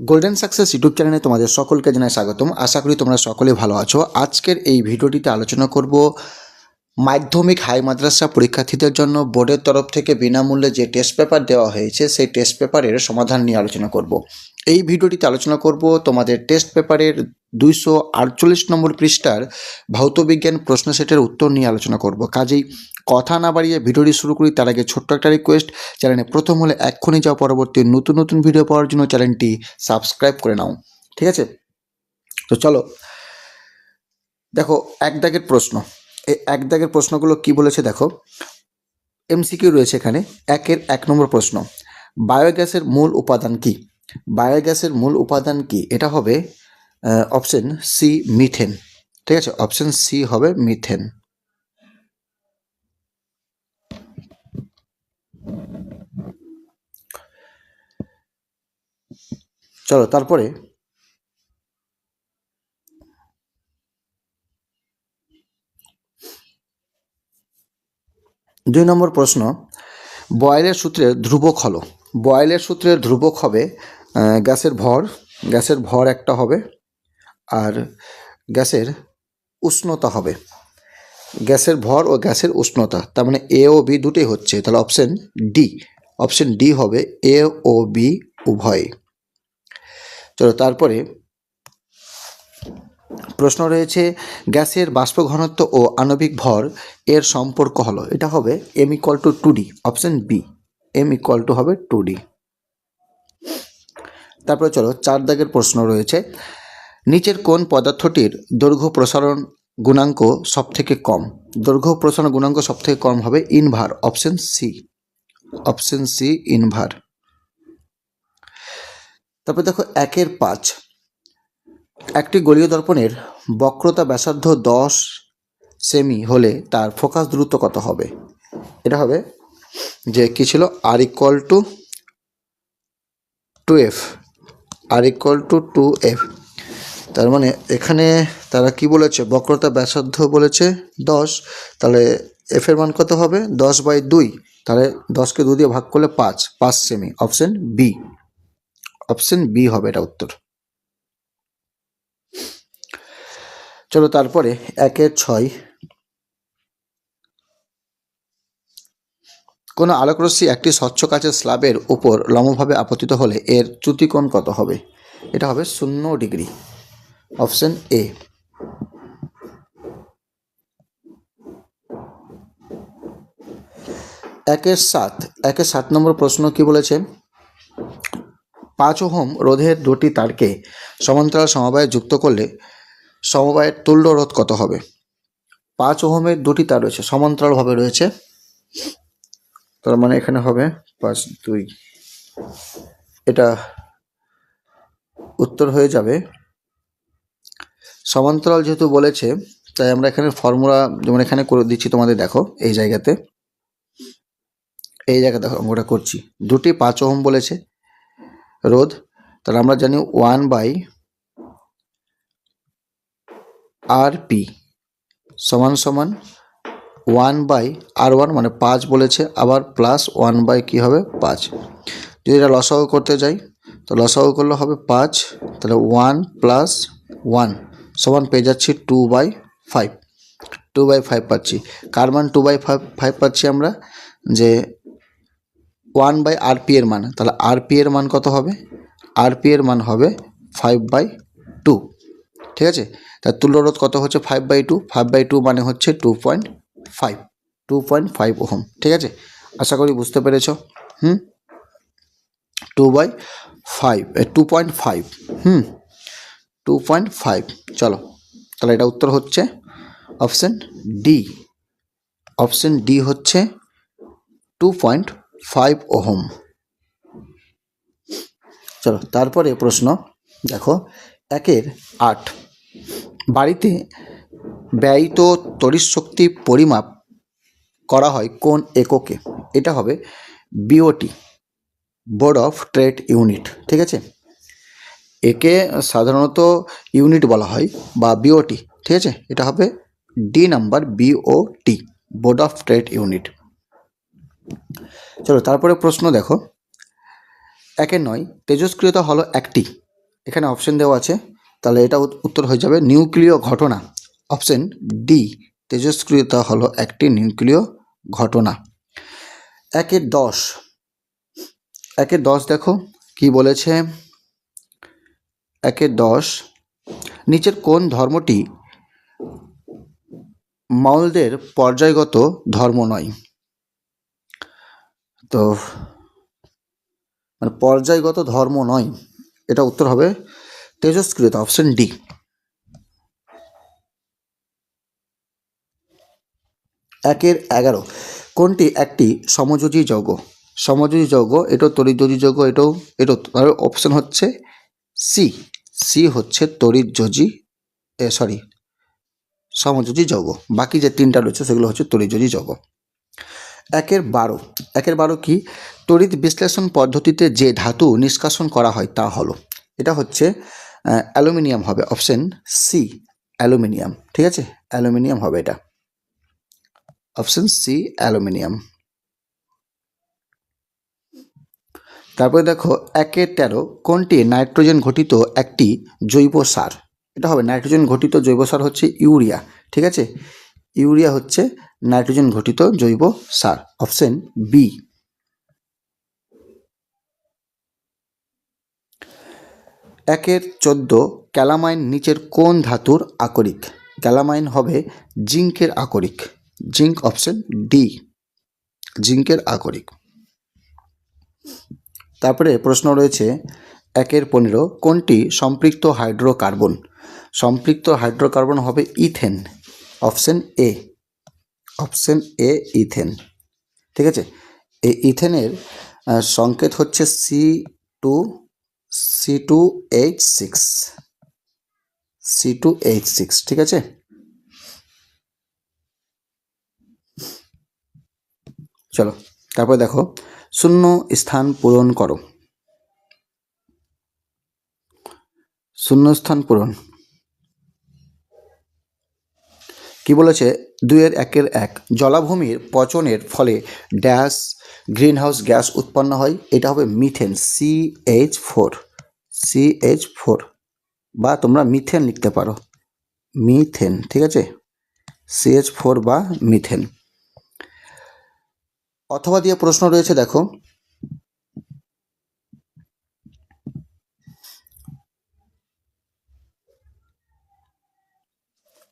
Golden success YouTube চ্যানেলে তোমাদের সকলকে জানাই স্বাগতম। আশা করি তোমরা সকলে ভালো আছো। আজকের এই ভিডিওটিতে আলোচনা করব মাধ্যমিক হাই মাদ্রাসা পরীক্ষার্থীদের জন্য বোর্ডের তরফ থেকে বিনামূল্যে যে টেস্ট পেপার দেওয়া হয়েছে, সেই টেস্ট পেপারের সমাধান নিয়ে আলোচনা করব। এই ভিডিওটিতে আলোচনা করব তোমাদের টেস্ট পেপারের দুইশো আটচল্লিশ নম্বর পৃষ্ঠার ভৌতবিজ্ঞান প্রশ্ন সেটের উত্তর নিয়ে আলোচনা করব। কাজেই কথা না বাড়িয়ে ভিডিওটি শুরু করি, তার আগে ছোট্ট একটা রিকোয়েস্ট চ্যানেলে প্রথম হলে এক্ষুনি যাওয়া পরবর্তী নতুন নতুন ভিডিও পাওয়ার জন্য চ্যানেলটি সাবস্ক্রাইব করে নাও। ঠিক আছে? তো চলো, দেখো, এক দাগের প্রশ্ন। এক দাগের প্রশ্নগুলো কি বলেছে দেখো। এমসিকিউ রয়েছে এখানে। একের এক নম্বর প্রশ্ন বায়োগ্যাসের মূল উপাদান কি? বায়োগ্যাসের মূল উপাদান কি? এটা হবে অপশন সি মিথেন ঠিক আছে? অপশন সি হবে মিথেন চলো, তারপরে দুই নম্বর প্রশ্ন, বয়েলের সূত্রে ধ্রুবক হলো। বয়েলের সূত্রে ধ্রুবক হবে গ্যাসের ভর। গ্যাসের ভর একটা হবে আর গ্যাসের উষ্ণতা হবে। গ্যাসের ভর ও গ্যাসের উষ্ণতা, তার মানে এ ও বি দুটোই হচ্ছে। তাহলে অপশন ডি অপশন ডি হবে এ ও বি উভয়। চলো তারপরে প্রশ্ন রয়েছে, গ্যাসের বাষ্প ঘনত্ব ও আণবিক ভর এর সম্পর্ক হলো, এটা হবে M equal to two D option B M equal to হবে টু ডি তারপরে চলো, চার দাগের প্রশ্ন রয়েছে, নিচের কোন পদার্থটির দৈর্ঘ্য প্রসারণ গুণাঙ্ক সব থেকে কম? দৈর্ঘ্য প্রসারণ গুণাঙ্ক সব থেকে কম হবে inverse option C option C inverse তারপরে দেখো, একের পাঁচ একটি গলীয় দর্পণের বক্রতা ব্যাসার্ধ দশ সেমি হলে তার ফোকাস দূরত্ব কত হবে? এটা হবে যে কি ছিল? R equal to two F R equal to two F তার মানে এখানে তারা কি বলেছে? বক্রতা ব্যাসার্ধ বলেছে দশ। তাহলে এফ এর মান কত হবে? দশ বাই দুই। তাহলে দশকে দু দিয়ে ভাগ করলে পাঁচ। পাঁচ semi. Option B. Option B হবে এটা উত্তর। চলো তারপরে একের ছয়। কোনো আলোকরশ্মি একটি স্বচ্ছ কাচের স্ল্যাবের উপর লম্বভাবে আপতিত হলে এর চ্যুতিকোণ কত হবে? এটা হবে শূন্য ডিগ্রি। Option A. একের সাত। একের সাত নম্বর প্রশ্ন কি বলেছে? পাঁচ ওহম রোধের দুটি তারকে সমান্তরাল সমবায়ে যুক্ত করলে সমবায়ের তুল্য রোধ কত হবে? পাঁচ ওহমের দুটি তার রয়েছে, সমান্তরালভাবে রয়েছে। তার মানে এখানে হবে পাঁচ, দুই। এটা উত্তর হয়ে যাবে। সমান্তরাল যেহেতু বলেছে, তাই আমরা এখানে ফর্মুলা যেমন এখানে করে দিচ্ছি, তোমাদের দেখো এই জায়গাতে। এই জায়গা দেখো অঙ্কটা করছি। দুটি পাঁচ ওহম বলেছে রোধ। তাহলে আমরা জানি ওয়ান বাই আর পি সমান সমান ওয়ান বাই আর ওয়ান মানে পাঁচ বলেছে, আবার প্লাস ওয়ান বাই কী হবে? পাঁচ। যদি এটা লসাগু করতে যাই, তো লসাগু করলে হবে পাঁচ, তাহলে ওয়ান প্লাস ওয়ান সমান পেয়ে যাচ্ছি two by five two by five পাচ্ছি। কার মান টু বাই ফাইভ ফাইভ পাচ্ছি আমরা? যে ওয়ান বাই আর পি এর মান। তাহলে আর পি এর মান কত হবে? আর পি এর মান হবে ফাইভ বাই টু ঠিক আছে? তার তুল্য তুল্যরোধ কত হচ্ছে five by two five by two মানে হচ্ছে two point five two point five ohm, ঠিক আছে? আশা করি বুঝতে পেরেছ, হুম? Two by five two point five hmm? Two point five চলো, তাহলে এটা উত্তর হচ্ছে অপশান ডি অপশান ডি হচ্ছে টু পয়েন্ট ফাইভ ওহম। চলো, তারপরে প্রশ্ন, দেখো, একের আট। বাড়িতে ব্যয়িত তড়িৎ শক্তি পরিমাপ করা হয় কোন এককে? এটা হবে BOT board of trade unit ঠিক আছে? একে সাধারণত ইউনিট বলা হয় বা বিওটি ঠিক আছে? এটা হবে D number BOT board of trade unit চলো, তারপরে প্রশ্ন দেখো। একের নয়, তেজস্ক্রিয়তা হলো একটি। এখানে অপশন দেওয়া আছে। তাহলে এটা উত্তর হয়ে যাবে নিউক্লিয় ঘটনা। অপশন ডি তেজস্ক্রিয়তা হলো একটি নিউক্লিয় ঘটনা। একের দশ। একের দশ দেখো, কি বলেছে? একের দশ। নিচের কোন ধর্মটি মাউলদের পর্যায়গত ধর্ম নয়? তো মানে পর্যায়গত ধর্ম নয়, এটা উত্তর হবে তেজস্ক্রিয়তা অপশন ডি একের এগারো। কোনটি একটি সমযোজী যৌগ? সমযোজী যৌগ, এটাও তরিযোজী যৌগ, এটাও এটাও তার অপশন হচ্ছে সি সি হচ্ছে তরিযোজী এ সরি সমযোজী যৌগ। বাকি যে তিনটা রয়েছে, সেগুলো হচ্ছে তরিযোজী যৌগ। একের বারো। একের বারো কি? তড়িৎ বিশ্লেষণ পদ্ধতিতে যে ধাতু নিষ্কাশন করা হয় তা হলো, এটা হচ্ছে অ্যালুমিনিয়াম হবে, অপশন সি অ্যালুমিনিয়াম, ঠিক আছে? অ্যালুমিনিয়াম হবে এটা। Option C aluminium. তারপরে দেখো, একে তেরো, কোনটি? নাইট্রোজেন ঘটিত একটি জৈব সার। এটা হবে, নাইট্রোজেন ঘটিত জৈব সার হচ্ছে ইউরিয়া, ঠিক আছে? ইউরিয়া হচ্ছে নাইট্রোজেন ঘটিত জৈব সার, অপশন বি একের চোদ্দ ক্যালামাইন নিচের কোন ধাতুর আকরিক? ক্যালামাইন হবে জিঙ্কের আকরিক। Zinc option D. জিঙ্কের আকরিক। তারপরে প্রশ্ন রয়েছে, একের পনেরো কোনটি সম্পৃক্ত হাইড্রোকার্বন? সম্পৃক্ত হাইড্রোকার্বন হবে ethane. Option A. Option A, ethane. ঠিক আছে? এই ইথেনের সংকেত হচ্ছে C two C two H six C two H six ঠিক আছে? চলো, তারপরে দেখো, শূন্য স্থান পূরণ করো। শূন্য স্থান পূরণ। কি বলেছে? দুইয়ের একের এক। জলাভূমির পচনের ফলে ড্যাশ গ্রিনহাউস গ্যাস উৎপন্ন হয়। এটা হবে methane C H four C H four বা তোমরা মিথেন লিখতে পারো। মিথেন, ঠিক আছে? সি এইচ ফোর বা মিথেন। অথবা দিয়ে প্রশ্ন রয়েছে, দেখো।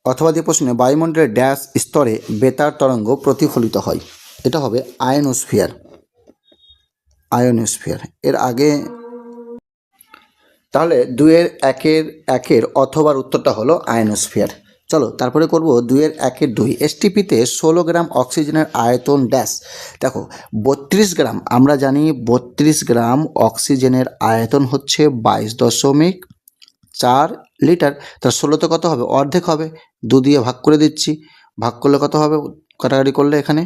অথবা দিয়ে প্রশ্নে বায়ুমণ্ডলের ড্যাশ স্তরে বেতার তরঙ্গ প্রতিফলিত হয়। এটা হবে আয়নোস্ফিয়ার। আয়নোস্ফিয়ার। এর আগে তাহলে দুয়ের একের একের অথবার উত্তরটা হলো আয়নোস্ফিয়ার। চলো, তারপরে করব দুইয়ের একের দুই। এসটিপিতে ষোলো গ্রাম অক্সিজেনের আয়তন ড্যাশ। দেখো, বত্রিশ গ্রাম, আমরা জানি বত্রিশ গ্রাম অক্সিজেনের আয়তন হচ্ছে বাইশ দশমিক চার লিটার তার ষোলোতে কত হবে? অর্ধেক হবে। দু দিয়ে ভাগ করে দিচ্ছি। ভাগ করলে কত হবে? কাটাকাটি করলে এখানে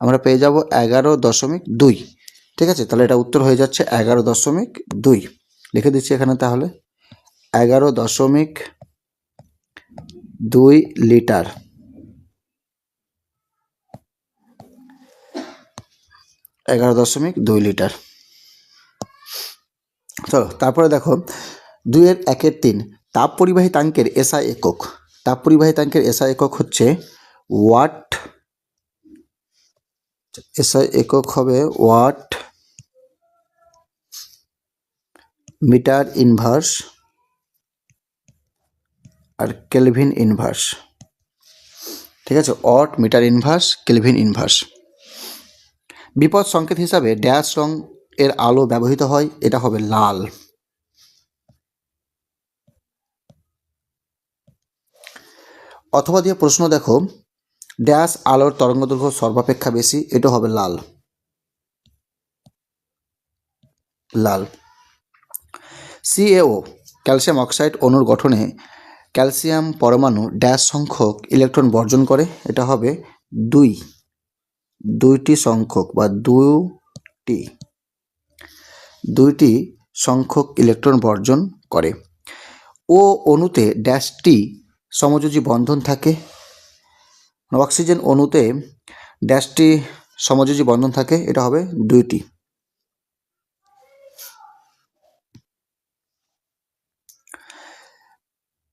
আমরা পেয়ে যাব এগারো দশমিক দুই। ঠিক আছে? তাহলে এটা উত্তর হয়ে যাচ্ছে এগারো দশমিক দুই। লিখে দিচ্ছি এখানে তাহলে এগারো দশমিক দুই লিটার এগারো দশমিক দুই লিটার চলো, তারপরে দেখো, দুইয়ের একের তিন। তাপ পরিবাহী তাঙ্কের এসআই একক। তাপ পরিবাহী তাঙ্কের এসআই একক হচ্ছে ওয়াট এসআই একক হবে ওয়াট মিটার ইনভার্স আর কেলভিন ইনভার্স। ঠিক আছে? Watt metre inverse, kelvin inverse. বিপদ সংকেত হিসাবে ড্যাশ রং এর আলো ব্যবহৃত হয়, এটা হবে লাল। অথবা দিয়ে প্রশ্ন দেখো, ড্যাশ আলোর তরঙ্গদৈর্ঘ্য সর্বাপেক্ষা বেশি, এটা হবে লাল। লাল। সিএও ক্যালসিয়াম অক্সাইড অণুর গঠনে ক্যালসিয়াম পরমাণু ড্যাশ সংখ্যক ইলেকট্রন বর্জন করে, এটা হবে দুই। দুইটি সংখ্যক বা দুটি দুইটি সংখ্যক ইলেকট্রন বর্জন করে। ও অণুতে ড্যাশটি সমযোজী বন্ধন থাকে। অক্সিজেন অণুতে ড্যাশটি সমযোজী বন্ধন থাকে, এটা হবে দুইটি।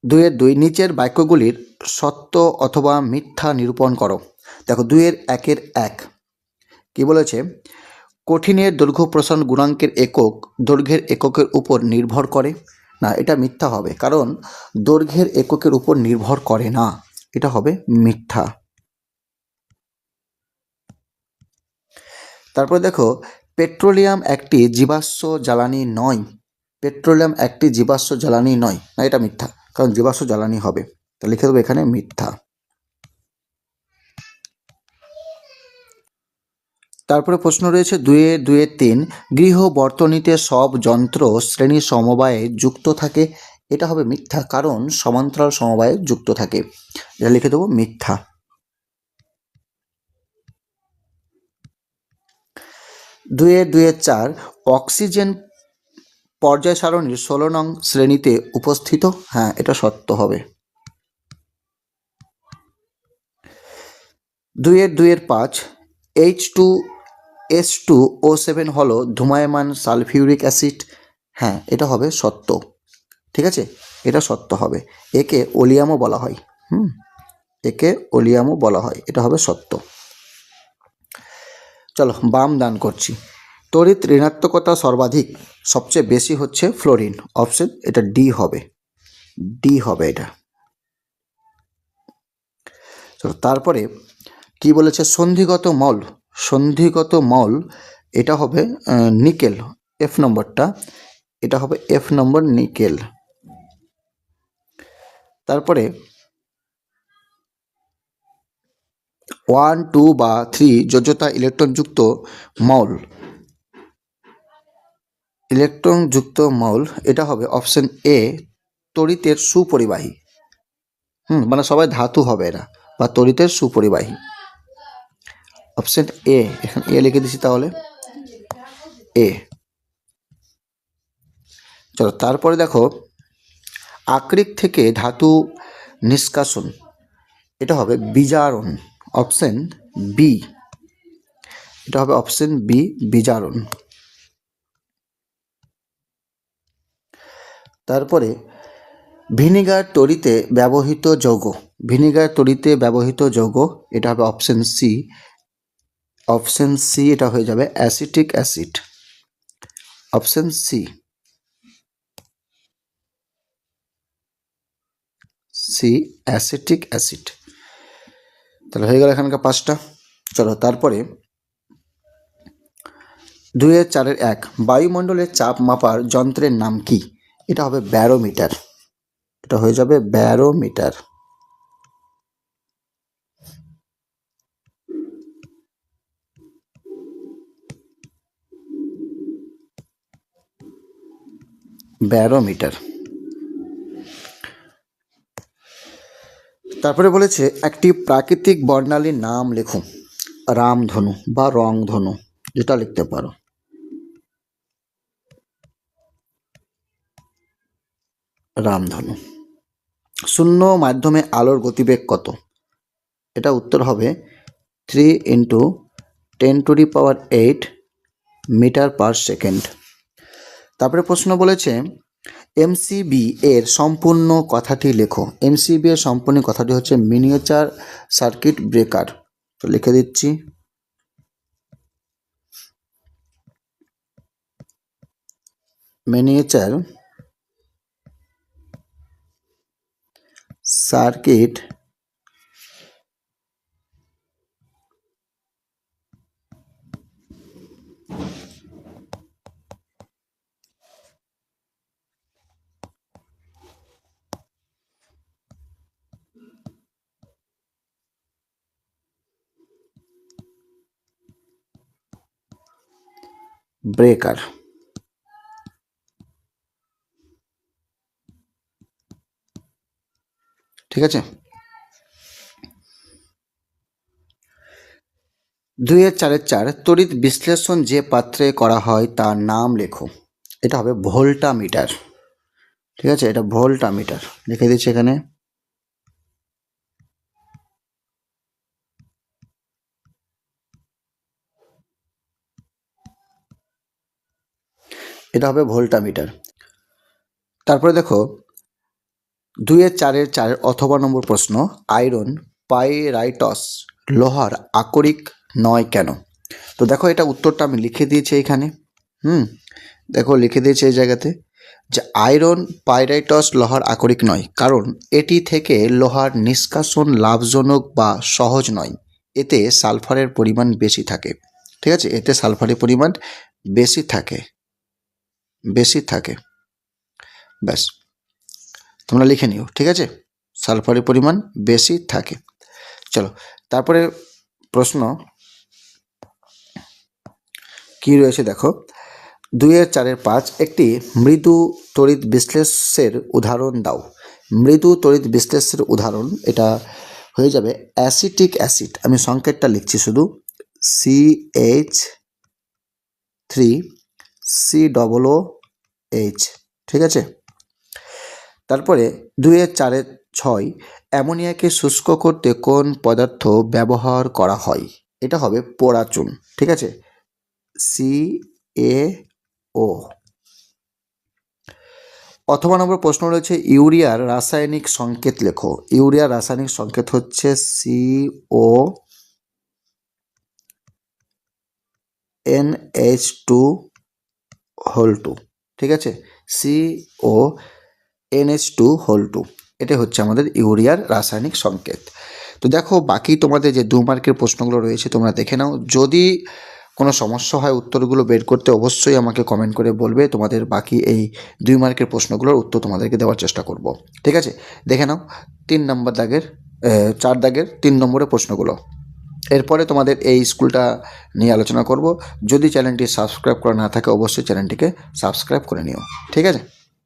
দুইয়ের দুই, নিচের বাক্যগুলির সত্য অথবা মিথ্যা নিরূপণ করো। দেখো, দুইয়ের একের এক। কি বলেছে? কঠিনের দৈর্ঘ্য প্রসারণ গুণাঙ্কের একক দৈর্ঘ্যের এককের উপর নির্ভর করে। না, এটা মিথ্যা হবে। কারণ দৈর্ঘ্যের এককের উপর নির্ভর করে না। এটা হবে মিথ্যা। তারপরে দেখো, পেট্রোলিয়াম একটি জীবাশ্ম জ্বালানি নয়। পেট্রোলিয়াম একটি জীবাশ্ম জ্বালানি নয়। না, এটা মিথ্যা। কারণ জীবাশ্ম জ্বালানি হবে। তা লিখে দেবো এখানে মিথ্যা। তারপরে প্রশ্ন রয়েছে দুয়ে দুয়ে তিন, গৃহ বর্তনীতে সব যন্ত্র শ্রেণি সমবায়ে যুক্ত থাকে। এটা হবে মিথ্যা, কারণ সমান্তরাল সমবায়ে যুক্ত থাকে। এটা লিখে দেবো, মিথ্যা। দুয়ে দুয়ে চার, অক্সিজেন পর্যায় সারণীর ষোলো নং শ্রেণীতে উপস্থিত। হ্যাঁ এটা সত্য হবে। দুইয়ের দুইয়ের পাঁচ H two S two O seven হলো ধুমায়মান সালফিউরিক অ্যাসিড। হ্যাঁ এটা হবে সত্য। ঠিক আছে? এটা সত্য হবে। একে ওলিয়ামও বলা হয়। হুম? একে ওলিয়ামও বলা হয়। এটা হবে সত্য। চলো, বাম দান করছি। তড়িৎ ঋণাত্মকতা সর্বাধিক, সবচেয়ে বেশি হচ্ছে ফ্লোরিন। অপশন, এটা ডি হবে। ডি হবে এটা। তারপরে কি বলেছে? সন্ধিগত মল সন্ধিগত মল, এটা হবে নিকেল এফ নম্বরটা, এটা হবে এফ নম্বর নিকেল। তারপরে ওয়ান টু বা থ্রি যোজ্যতা ইলেকট্রনযুক্ত মৌল। ইলেকট্রনযুক্ত মল, এটা হবে অপশন এ তড়িতের সুপরিবাহী। হুম মানে সবাই ধাতু হবে এরা, বা তড়িতের সুপরিবাহী। অপশন এ এখানে এ লিখে দিছি তাহলে। এ চলো, তারপরে দেখো আকরিক থেকে ধাতু নিষ্কাশন, এটা হবে বিজারণ, অপশন বি এটা হবে অপশন বি বিজারণ। তারপরে, ভিনিগার তরিতে ব্যবহৃত যৌগ, ভিনিগার তরিতে ব্যবহৃত যৌগ, এটা হবে অপশন সি অপশন সি এটা হয়ে যাবে acetic acid. Option C C acetic acid. তাহলে হয়ে গেল এখানকার পাঁচটা। চলো তারপরে দুইয়ের চারের এক, বায়ুমণ্ডলের চাপ মাপার যন্ত্রের নাম কি? এটা হবে ব্যারোমিটার। এটা হয়ে যাবে ব্যারোমিটার। ব্যারোমিটার। তারপরে বলেছে, একটি প্রাকৃতিক বর্ণালীর নাম লেখো। রামধনু বা রংধনু, যেটা লিখতে পারো। রামধনু। শূন্য মাধ্যমে আলোর গতিবেগ কত? এটা উত্তর হবে three into ten to the power eight metre per second তারপরে প্রশ্ন বলেছে এমসিবি এর সম্পূর্ণ কথাটি লেখো। এমসিবি এর সম্পূর্ণ কথাটি হচ্ছে মিনিয়েচার সার্কিট ব্রেকার তো লিখে দিচ্ছি। Miniature circuit breaker. ঠিক আছে? দুইয়ের চারের চার তড়িৎ বিশ্লেষণ যে পাত্রে করা হয় তার নাম লেখো। এটা হবে ভোল্টা মিটার ঠিক আছে? এটা ভোল্টা মিটার লিখে দিচ্ছি এখানে। এটা হবে ভোল্টা মিটার তারপরে দেখো, দুইয়ের চারের চারের অথবা নম্বর প্রশ্ন, আয়রন পাইরাইটস লোহার আকরিক নয় কেন? তো দেখো, এটা উত্তরটা আমি লিখে দিয়েছি এখানে। হুম, দেখো, লিখে দিয়েছি এই জায়গাতে যে আয়রন পাইরাইটস লোহার আকরিক নয়, কারণ এটি থেকে লোহার নিষ্কাশন লাভজনক বা সহজ নয়। এতে সালফারের পরিমাণ বেশি থাকে। ঠিক আছে? এতে সালফারের পরিমাণ বেশি থাকে। বেশি থাকে। ব্যাস। তোমরা লিখে নিও, ঠিক আছে? সালফারের পরিমাণ বেশি থাকে। চলো, তারপরে প্রশ্ন। কি রয়েছে দেখো? দুইয়ের চারের পাঁচ, একটি মৃদু তড়িৎ বিশ্লেষের উদাহরণ দাও। মৃদু তড়িৎ বিশ্লেষের উদাহরণ, এটা হয়ে যাবে অ্যাসিটিক অ্যাসিড। আমি সংকেতটা লিখছি শুধু C H three C double O H ঠিক আছে? তারপরে দুইয়ের চারের ছয়, অ্যামোনিয়াকে শুষ্ক করতে কোন পদার্থ ব্যবহার করা হয়? এটা হবে পোড়া চুন ঠিক আছে? সি এ ও অথবা নম্বর প্রশ্ন রয়েছে ইউরিয়ার রাসায়নিক সংকেত লেখো। ইউরিয়ার রাসায়নিক সংকেত হচ্ছে C O N H two whole two ঠিক আছে? C O NH two whole two এটা হচ্ছে আমাদের ইউরিয়ার রাসায়নিক সংকেত। তো দেখো, বাকি তোমাদের যে দু মার্কের প্রশ্নগুলো রয়েছে, তোমরা দেখে নাও। যদি কোনো সমস্যা হয় উত্তরগুলো বের করতে, অবশ্যই আমাকে কমেন্ট করে বলবে। তোমাদের বাকি এই দুই মার্কের প্রশ্নগুলোর উত্তর তোমাদেরকে দেওয়ার চেষ্টা করব। ঠিক আছে? দেখে নাও, তিন নম্বর দাগের চার দাগের তিন নম্বরের প্রশ্নগুলো। এরপরে তোমাদের এই স্কুলটা নিয়ে আলোচনা করব। যদি চ্যানেলটি সাবস্ক্রাইব করা না থাকে, অবশ্যই চ্যানেলটিকে সাবস্ক্রাইব করে নিও। ঠিক আছে?